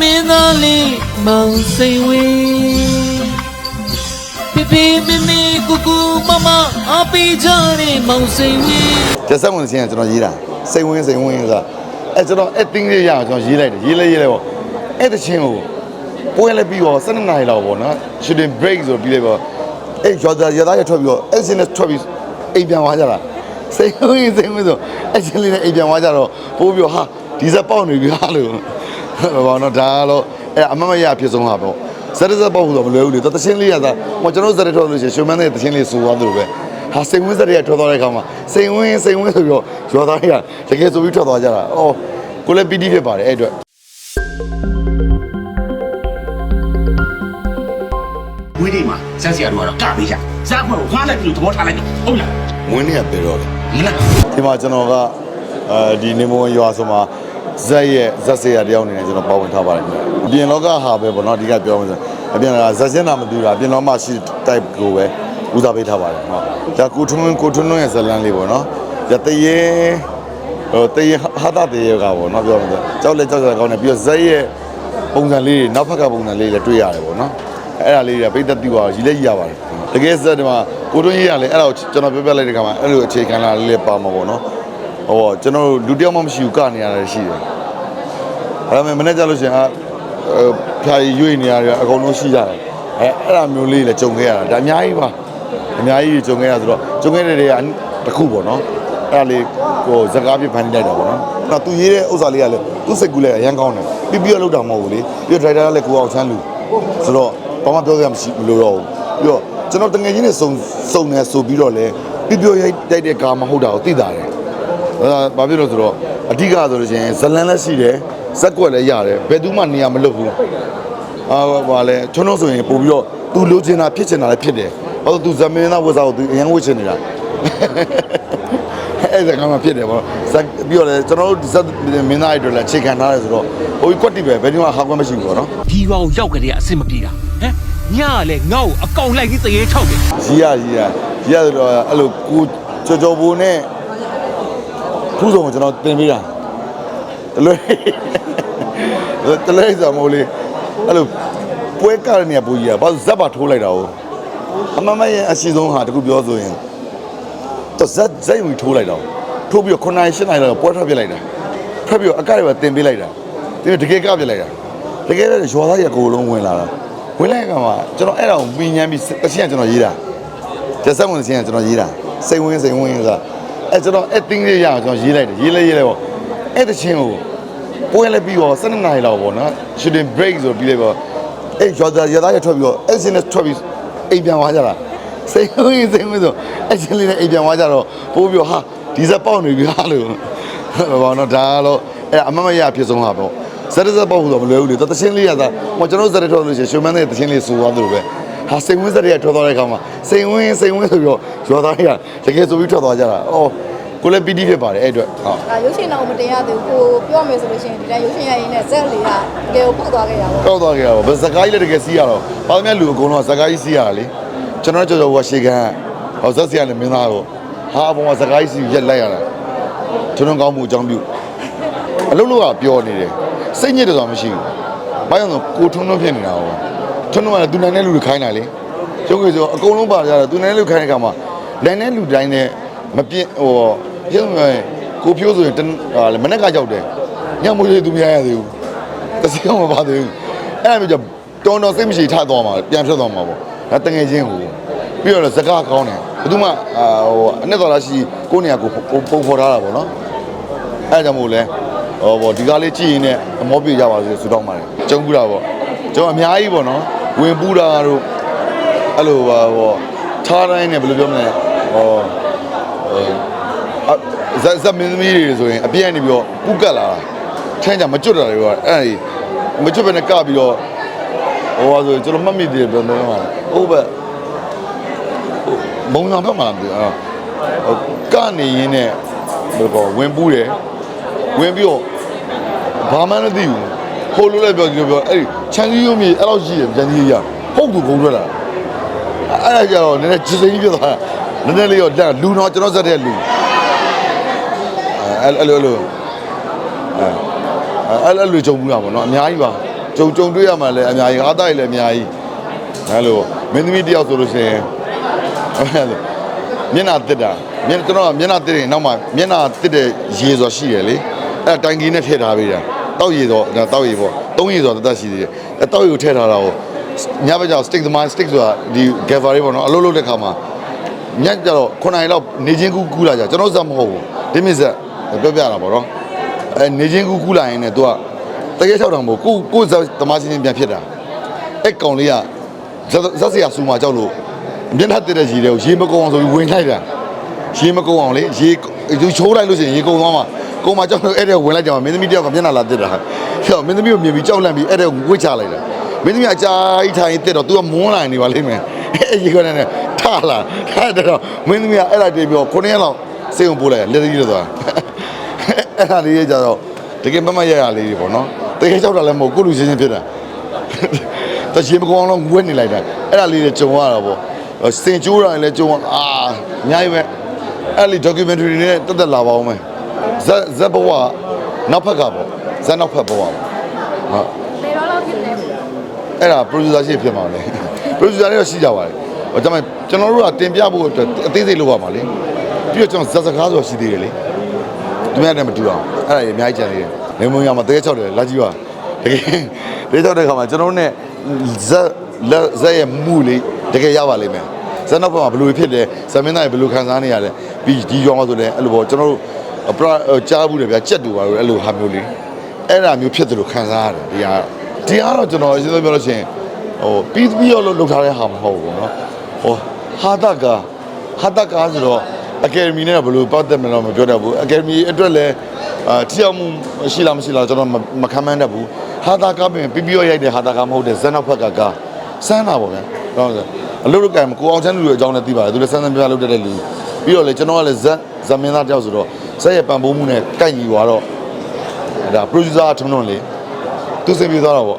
မင်းသားလေးမောင်စိန်ဝင်းပြပြမမကူကူမမအပီချတဲ့မောင်စိန်ဝင်းကျက်ဆက်ဝင်စင်းကကျွန်တော်ရေးတာစိတ်ဝင်စိတ်ဝင်ဆိုတာအဲကျွန်တော် acting လေးရအောင်ကျွန်တော်ရေးလိုက်တယ်ရေးလိုက်ရေးလိုက်ပေါ့အဲ့တချင်းကိုပွဲလည်းပြီးတော့12နာရီလောက်ပေါ့နော် shooting break ဆိုပြီးလိုက်ပေါ့အဲ့ရောသားရသားရထွက်ပြီးတော့ action နဲ့ထွက်ပြီးအိမ်ပြန်သွားကြတာစိတ်ဝင်စိတ်ဝင်ဆို action လေးနဲ့အိမ်ပြန်သွားကြတော့ပိုးပြီးတော့ဟာဒီဇက်ပေါက်နေပြီဟာလို့ ဘာလို့ဒါကတော့အဲ့အမမရဖြစ်ဆုံးဟာပေါ့ဇက်ဇက်ပေါက်ဆိုတော့မလွယ်ဘူးလေတချင်းလေးရတာဟိုကျွန်တော်ဇက်ထွက်လို့ရှိရင်ရှုံမန်းတဲ့တချင်းလေးစူသွားတယ်လို့ပဲဟာစိန်ဝင်းစက်တွေကထွက်သွားတဲ့ခါမှာစိန်ဝင်းစိန်ဝင်းဆိုပြီးတော့ရောသားတွေကတကယ်ဆိုပြီးထွက်သွားကြတာ။အော်ကိုလည်းပီတိဖြစ်ပါတယ်အဲ့အတွက်ဝေးဒီမှာစက်စီရတော့ကပေးကြဇက်ဖွဲ့ကိုခွာလိုက်ပြီးသဘောထားလိုက်ဟုတ်လားဝင်းတွေကပြေတော့တယ်မလား။ဒီမှာကျွန်တော်ကအဲဒီနေမဝင်ရွာဆိုမှာ ဇက်ရဲ့ဇက်စေရတယောက်အနေနဲ့ကျွန်တော်ပါဝင်ထားပါတယ်ခင်ဗျ။အပြင်လောကဟာပဲပေါ့နော်အဓိကပြောမှဆိုအပြင်ကဇက်စင်းတာမတူတာအပြင်လောကရှိ type ကိုပဲဦးစားပေးထားပါတယ်ဟုတ်။ဒါကိုထွန်းကိုထွန်းရဲ့ဇလန်းလေးပေါ့နော်။ဒါတရေဟိုတရေဟာတာတရေကပေါ့နော်ပြောမှဆိုကြောက်လက်ကြောက်လက်ကောင်းတယ်ပြီးတော့ဇက်ရဲ့ပုံစံလေးတွေနောက်ဖက်ကပုံစံလေးတွေတွေ့ရတယ်ပေါ့နော်။အဲ့ဒါလေးတွေကပိတ်သက်တီးသွားရီလက်ကြီးရပါတယ်။တကယ်စက်ဒီမှာကိုထွန်းကြီးကလည်းအဲ့ဒါကိုကျွန်တော်ပြောပြလိုက်တဲ့ခါမှာအဲ့လိုအခြေခံလာလေးလေးပါမှာပေါ့နော်။ ဟောကျွန်တော်တို့လူတစ်ယောက်မှမရှိဘူးကနေရတယ်ရှိတယ်။အဲ့ဒါမှမနေ့ကျလို့ရှိရင်အာဖြာရီရွေ့နေရတယ်အကုန်လုံးရှိကြတယ်။အဲအဲ့ဒါမျိုးလေးလည်းကြုံခဲ့ရတာဒါအများကြီးပါ။အများကြီးကြုံခဲ့ရဆိုတော့ကြုံခဲ့တဲ့တွေကတစ်ခုပေါ့နော်။အဲ့ဒါလေးဟိုဇကားပြဖန်လိုက်တာပေါ့နော်။အဲ့သူရေးတဲ့ဥစ္စာလေးကလည်းသူ့စိတ်ကူးလည်းအရန်ကောင်းတယ်။ပြီးပြီးတော့လောက်တာမဟုတ်ဘူးလေ။ပြီးတော့ driver ကလည်းကိုအောင်ချမ်းလူဆိုတော့ဘာမှပြောစရာမရှိမလိုတော့ဘူး။ပြီးတော့ကျွန်တော်တငယ်ချင်းနဲ့စုံစုံနေဆိုပြီးတော့လည်းပြီးပြောရိုက်တိုက်တဲ့ကာမဟုတ်တာကိုသိတာတယ်။အဲ ဒါဘာဖြစ်လို့ဆိုတော့အဓိကဆိုလို့ရှိရင်ဇလန်လည်းရှိတယ်ဇက်ကွက်လည်းရတယ်ဘယ်သူမှနေရာမလွတ်ဘူးအာဘာလဲကျွန်တော်ဆိုရင်ပို့ပြီးတော့သူလိုချင်တာဖြစ်ချင်တာလည်းဖြစ်တယ်ဘာလို့သူဇမင်းသားဝတ်စားကိုသူအရင်ဝတ်ချင်နေတာအဲ့ဒါကမှဖြစ်တယ်ဗောဇက်ပြီးတော့လည်းကျွန်တော်တို့ဇက်မင်းသားတွေအတွက်လည်းချိန်ခံထားတယ်ဆိုတော့ဟိုကွက်တိပဲဘယ်သူမှဟာကွက်မရှိဘူးဗောနော်ဒီရွာကိုရောက်ကြတဲ့အဆင်မပြေတာဟမ်ညကလည်းငါ့ကိုအကောင်လိုက်ပြီးတရေထောက်တယ်ကြီးရကြီးရကြီးရဆိုတော့အဲ့လိုကိုကြော်ကြော်ဘူနဲ့ ဖူးဆောင်ကိုကျွန်တော်တင်ပေးတာတလွဲတလွဲဆိုမဟုတ်လေအဲ့လိုပွဲကရနေပူကြီးอ่ะဘာလို့ဇက်ပါထိုးလိုက်တာ哦အမမရဲ့အရှိဆုံးဟာတခုပြောဆိုရင်တော့ဇက်ဇက်ယူထိုးလိုက်တာထိုးပြီးတော့9နိုင်10နိုင်လောက်ပွဲထွက်ပြလိုက်တာထွက်ပြီးတော့အကရပဲတင်ပေးလိုက်တာဒီတကယ်ကပြလိုက်တာတကယ်လည်းရွာသားကြီးအကုန်လုံးဝင်လာတာဝင်လိုက်တဲ့အခါမှာကျွန်တော်အဲ့ဒါကိုပင်ញမ်းပြီးတချင်းကကျွန်တော်ရေးတာ ကျက်ဆက်ဝင်စင်းကကျွန်တော်ရေးတာစိတ်ဝင်စိတ်ဝင်ဆိုတာ အဲကျွန်တော် acting လေးရအောင်ကျွန်တော်ရေးလိုက်တယ်ရေးလိုက်ရေးလိုက်ပေါ့အဲ့တချင်းကိုပွဲလည်းပြီးတော့12နာရီလောက်ပေါ့နော် shooting break ဆိုပြီးလိုက်ပေါ့အဲ့ရောသားရသားရထွက်ပြီးတော့ action နဲ့ထွက်ပြီးအိမ်ပြန်သွားကြတာစိတ်ဝင်စိတ်ဝင်ဆို action လေးနဲ့အိမ်ပြန်သွားကြတော့ပိုးပြီးတော့ဟာဒီဇက်ပေါက်နေပြီဟာလို့ဘာလို့ဒါကတော့အဲ့အမမရဖြစ်ဆုံးဟာပေါ့ဇက်ဇက်ပေါက်ဆိုတော့မလွယ်ဘူးလေတချင်းလေးရတာဟိုကျွန်တော်ဇက်ထွက်လို့ရှိရင်ရှုံမန်းတဲ့တချင်းလေးစူသွားတယ်လို့ပဲ ဟာစိန်ဝင်းစက်တွေကထွက်သွားတဲ့ခါမှာစိန်ဝင်းစိန်ဝင်းဆိုပြီးတော့ရောသားတွေကတကယ်ဆိုပြီးထွက်သွားကြတာအော်ကိုလည်းပီတိဖြစ်ပါတယ်အဲ့အတွက်ဟုတ်ဒါရုပ်ရှင်တော့မတင်ရသေးဘူးကိုပြောမယ်ဆိုလို့ရှိရင်ဒီတိုင်းရုပ်ရှင်ရရင်လည်းဇက်လေးကတကယ်ကိုပေါက်သွားခဲ့တာပေါ့ကောက်သွားကြတာပေါ့ဗစကားကြီးလည်းတကယ်စီးရတော့ဘာမှမလူအကုန်လုံးကစကားကြီးစီးရတာလေကျွန်တော်ကြော်ကြော်ကရှေကန်ဟောဇက်စီရလည်းမင်းသားတော့ဟာအပေါ်မှာစကားကြီးစီးရက်လိုက်ရတာကျွန်တော်ကောင်းမှုအကြောင်းပြုအလုပ်လုပ်ကပျော်နေတယ်စိတ်ညစ်တယ်ဆိုတာမရှိဘူးဘာကြောင့်လဲကိုထုံးထုံးဖြစ်နေတာဟောထုံး ထုံးကလည်းသူနိုင်တဲ့လူတွေခိုင်းတာလေကျုပ်ကဆိုအကုန်လုံးပါကြတာသူနိုင်တဲ့လူခိုင်းတဲ့ခါမှာနိုင်တဲ့လူတိုင်းနဲ့မပြင်းဟိုရုပ်မဲ့ကိုဖြိုးဆိုရင်တဟာလေမနေ့ကကြောက်တယ်ညမိုးလေးသူမရရသေးဘူးတစကောမပါသေးဘူးအဲ့ဒါမျိုးကြောင့်တော်တော်စိတ်မရှိထသွားမှာပြန်ထွက်သွားမှာပေါ့ဒါတငယ်ချင်းဟိုပြီးတော့စကားကောင်းတယ်ဘယ်သူမှအာဟိုအနှစ်တော်လားရှိကိုနေရာကိုပုံဖော်ထားတာပေါ့နော်အဲ့ဒါကြောင့်မို့လဲဟောပေါ့ဒီကားလေးကြည့်ရင်လည်းအမောပြေကြပါစေဆုတောင်းပါတယ်ကျုံပူတာပေါ့ကျွန်တော်အများကြီးပေါ့နော် ဝင်ပူတာတို့အဲ့လိုပါပေါ့ထားတိုင်းနဲ့ဘယ်လိုပြောမလဲဟောဟိုအဇက်ဇက်မင်းသမီးတွေဆိုရင်အပြည့်အနေပြီးတော့ပူကတ်လာတာထန်းကြမကျွတ်တာတွေကအဲ့ဒါကြီးမကျွတ်ပဲနဲ့ကပြီးတော့ဟိုဟာဆိုကျွန်တော်မှတ်မိသေးတယ်ဘယ်လိုလဲဟုတ်ပဲဘုံဆောင်ဖက်မှာမသိဘူးဟိုကနေရင်းနဲ့ဘယ်လိုကောဝင်ပူးတယ်ဝင်ပြီးတော့ဘာမှမသိဘူး ဟိုလိုလည်းပြောဒီလိုပြောအဲ့ဒီချန်ကြီးရုံးမြေအဲ့လောက်ရှိတယ်ချန်ကြီးရဟုတ်ကူကုန်ထွက်လာအဲ့ဒါကြတော့နည်းနည်းချစ်စိမ့်ပြသွားတာနည်းနည်းလေးတော့လက်လူတော့ကျွန်တော်ဇက်တဲ့လူအဲ့အဲ့လိုအဲ့လိုအဲ့အဲ့လိုကြုံမှုတာပေါ့နော်အများကြီးပါကြုံကြုံတွေ့ရမှလည်းအများကြီးအားသားရလည်းအများကြီးအဲလိုမင်းသမီးတယောက်ဆိုလို့ရှိရင်အဲလိုမျက်နှာတစ်တာမျက်ကျွန်တော်ကမျက်နှာတစ်ရင်နောက်မှမျက်နှာတစ်တဲ့ရေဆိုရှိတယ်လေအဲတိုင်ကီနဲ့ထည့်ထားပေးတာ တောက်ရေဆိုဒါတောက်ရေပေါ့သုံးရေဆိုတတ်ရှိသေးတယ်အဲတောက်ရေကိုထည့်ထားတာကိုညဘက်ကျတော့ stick သမား stick ဆိုတာဒီ gaffer လေးပေါ့နော်အလုပ်လုပ်တဲ့ခါမှာညက်ကြတော့9နိုင်လောက်နေချင်းကူးကူးလာကြကျွန်တော်ဇက်မဟုတ်ဘူးဒီမြစ်ဇက်ပြောပြတာပေါ့နော်အဲနေချင်းကူးကူးလာရင်လည်း तू ကတကယ်၆တောင်မို့ကိုကိုဇက်သမားချင်းချင်းပြန်ဖြစ်တာအဲ့ကောင်လေးကဇက်ဇက်စရာစူမှာကြောက်လို့မျက်နှာတက်တဲ့ရေတွေကိုရေမကုန်းအောင်ဆိုပြီးဝင်လိုက်တာရေမကုန်းအောင်လေရေသူချိုးလိုက်လို့ရှိရင်ရေကုန်းသွားမှာ ကုန်းမှာကြောက်လို့အဲ့တဲ့ဝင်လိုက်ကြမှာမင်းသမီးတယောက်ကမျက်နှာလာတက်တာဟဲ့မင်းသမီးကိုမြင်ပြီးကြောက်လန့်ပြီးအဲ့တဲ့ဝှစ်ချလိုက်တာမင်းသမီးအကြာကြီးထိုင်တက်တော့ तू ကမွန်းလာနေပါလိမ့်မယ်အဲ့ရေကနေထလာအဲ့တော့မင်းသမီးကအဲ့ဒါတည်းပြော9ရက်လောက်စိတ်ဝင်ပို့လိုက်လက်ကြီးလို့သွားအဲ့ဒါလေးကြတော့တကယ်မမရရလေးတွေပေါ့နော်တကယ်ကြောက်တာလည်းမဟုတ်ကိုလူချင်းချင်းဖြစ်တာတချင်မကောင်းတော့ဝက်နေလိုက်တာအဲ့ဒါလေးတွေကြုံရတာပေါ့စင်ကျိုးတာလည်းကြုံရအာအများကြီးပဲအဲ့ဒီ documentary တွေနဲ့တက်တက်လာပါအောင်မယ် ဇက်ဇက်ဘဝနောက်ဖက်ကပေါ့ဇက်နောက်ဖက်ဘဝပေါ့ဟုတ်လေတော့လောက်ဖြစ်နေဘူးအဲ့ဒါ producer ရှိဖြစ်မှာလေ producer တွေတော့ရှိကြပါတယ်ဟိုဒါပေမဲ့ကျွန်တော်တို့ကတင်ပြဖို့အတွက်အသေးစိတ်လုပ်ရမှာလေပြီးတော့ကျွန်တော်ဇက်စကားဆိုတာရှိသေးတယ်လေဒီမဲ့နဲ့မတူအောင်အဲ့ဒါကြီးအများကြီးကြံနေတယ်လေမုံရမှာတကယ်ချောက်တယ်လာကြည့်ပါတကယ်တကယ်ချောက်တဲ့ခါမှာကျွန်တော်တို့ ਨੇ ဇက်လက်ဇက်ရဲ့မူလေးတကယ်ရပါလိမ့်မယ်ဇက်နောက်ဘက်မှာဘယ်လိုဖြစ်တယ်ဇက်မင်းသားရဲ့ဘယ်လိုခံစားနေရလဲပြီးဒီကြောင်မှာဆိုလည်းအဲ့လိုပေါ့ကျွန်တော်တို့ ပရကြားဘူးလေဗျာကြက်တူပါလို့အဲ့လိုဟာမျိုးလေးအဲ့ဒါမျိုးဖြစ်တယ်လို့ခံစားရတယ်ဒီဟာဒီဟာတော့ကျွန်တော်အရှင်းဆုံးပြောလို့ရှိရင်ဟိုပြီးပြီးတော့လုပ်ထားတဲ့ဟာမဟုတ်ဘူးเนาะဟိုဟာတကဟာတကဆိုတော့အကယ်ဒမီနဲ့ဘယ်လိုပတ်သက်မလို့မပြောတတ်ဘူးအကယ်ဒမီအတွက်လည်းအာထိအောင်မှုရှိလားမရှိလားကျွန်တော်မခံမှန်းတတ်ဘူးဟာတကပင်ပြီးပြီးရိုက်တဲ့ဟာတကမဟုတ်တဲ့ဇက်နောက်ဖက်ကကစမ်းတာပေါ့ဗျာဟုတ်ကဲ့အလုပ်လုပ်ကံကိုအောင်ချမ်းလူတွေအကြောင်းလည်းသိပါတယ်သူလည်းစမ်းစမ်းပြပြလုပ်တတ်တဲ့လူပြီးတော့လေကျွန်တော်ကလည်းဇက်ဇမင်းသားတယောက်ဆိုတော့ ဇက်ရဲ့ပံပိုးမှုနဲ့ကိုက်ညီသွားတော့ဒါ producer ထုံးထုံးလေသူစင်ပြေသွားတော့ဗော